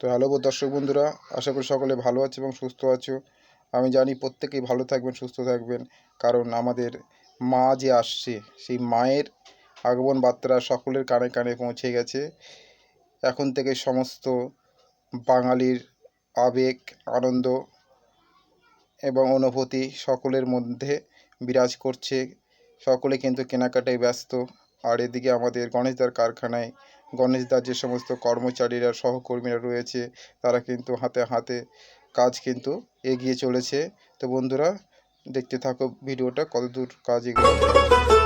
তো হ্যালো দর্শক বন্ধুরা, আশা করি সকলে ভালো আছে এবং সুস্থ আছো। আমি জানি প্রত্যেকেই ভালো থাকবেন, সুস্থ থাকবেন, কারণ আমাদের মা যে আসছে, সেই মায়ের আগমন বার্তা সকলের কানে কানে পৌঁছে গেছে। এখন থেকে সমস্ত বাঙালির আবেগ, আনন্দ এবং অনুভূতি সকলের মধ্যে বিরাজ করছে। সকলে কিন্তু কেনাকাটায় ব্যস্ত। আর এদিকে আমাদের গণেশদার কারখানায় গণেশদার যে সমস্ত কর্মচারীরা, সহকর্মীরা রয়েছে, তারা কিন্তু হাতে হাতে কাজ কিন্তু এগিয়ে চলেছে। তো বন্ধুরা, দেখতে থাকো ভিডিওটা, কতদূর কাজ এগিয়ে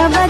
தவறு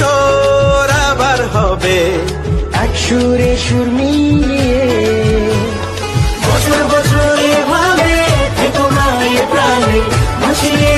বছর আবার হবে। এক সুরে সুর মিলিয়ে বছর বছরে ভাবে থেকো মায়ের প্রাণে ভাসিয়ে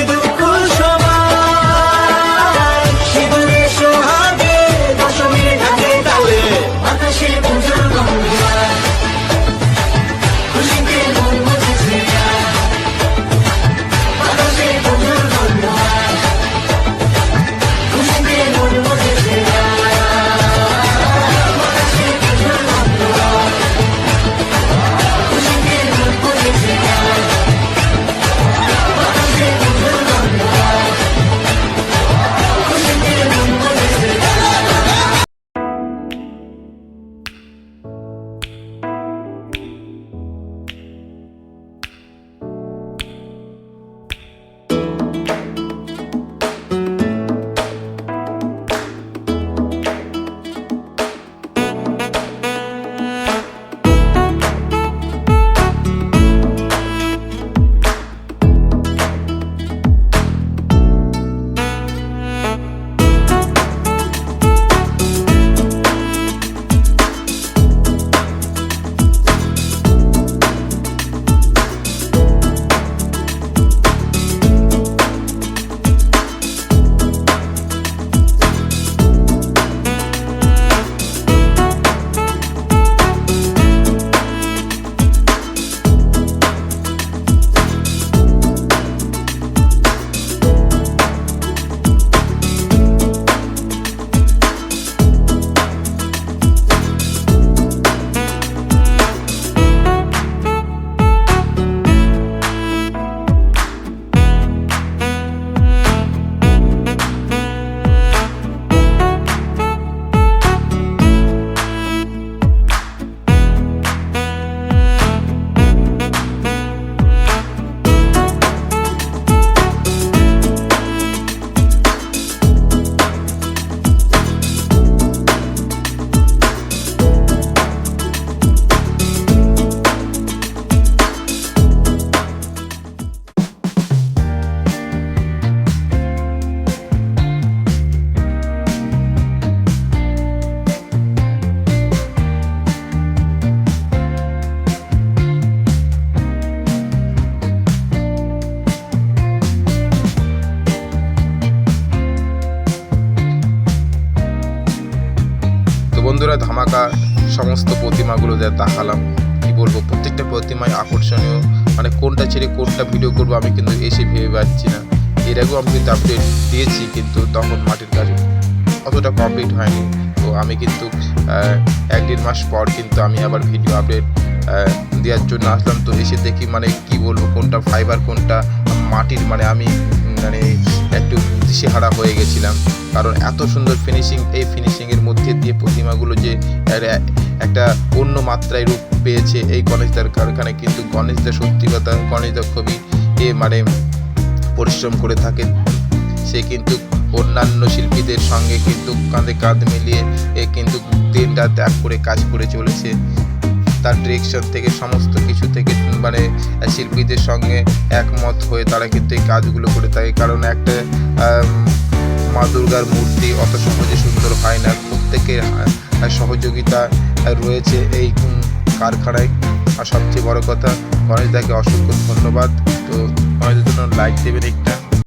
বন্ধুরা ধামাকা সমস্ত প্রতিমাগুলো যা দেখালাম, কি বলব, প্রত্যেকটা প্রতিমায় আকর্ষণীয়। মানে কোনটা ছেড়ে কোনটা ভিডিও করব আমি কিন্তু এসে ভেবে পাচ্ছি না। এর আগেও আমি কিন্তু আপডেট দিয়েছি কিন্তু তখন মাটির কাজ অতটা কমপ্লিট হয়নি। তো আমি কিন্তু এক দেড় মাস পর কিন্তু আমি আবার ভিডিও আপডেট দেওয়ার জন্য আসলাম। তো এসে দেখি মানে কি বলব, কোনটা ফাইবার কোনটা মাটির মানে আমি দিশেহারা হয়ে গেছিলাম। কারণ এত সুন্দর ফিনিশিং এই ফিনিশিংয়ের মধ্যে দিয়ে প্রতিমাগুলো যে একটা অন্য মাত্রায় রূপ পেয়েছে এই গণেশদার কারখানায় কিন্তু গণেশদা সত্যি কথা গণেশদা খুবই এ মানে পরিশ্রম করে থাকেন। সে কিন্তু অন্যান্য শিল্পীদের সঙ্গে কিন্তু কাঁধে কাঁধ মিলিয়ে এ কিন্তু দিনটা ত্যাগ করে কাজ করে চলেছে। তার ডিরেকশন থেকে, সমস্ত কিছু থেকে মানে শিল্পীদের সঙ্গে একমত হয়ে তারা কিন্তু এই কাজগুলো করে থাকে। কারণ একটা মা দুর্গার মূর্তি অত সহজে সুন্দর হয় না। প্রত্যেকের সহযোগিতা রয়েছে এই কারখানায়। আর সবচেয়ে বড় কথা, গণেশদাকে অসংখ্য ধন্যবাদ। তো গণেশদের জন্য লাইক দেবেন একটা।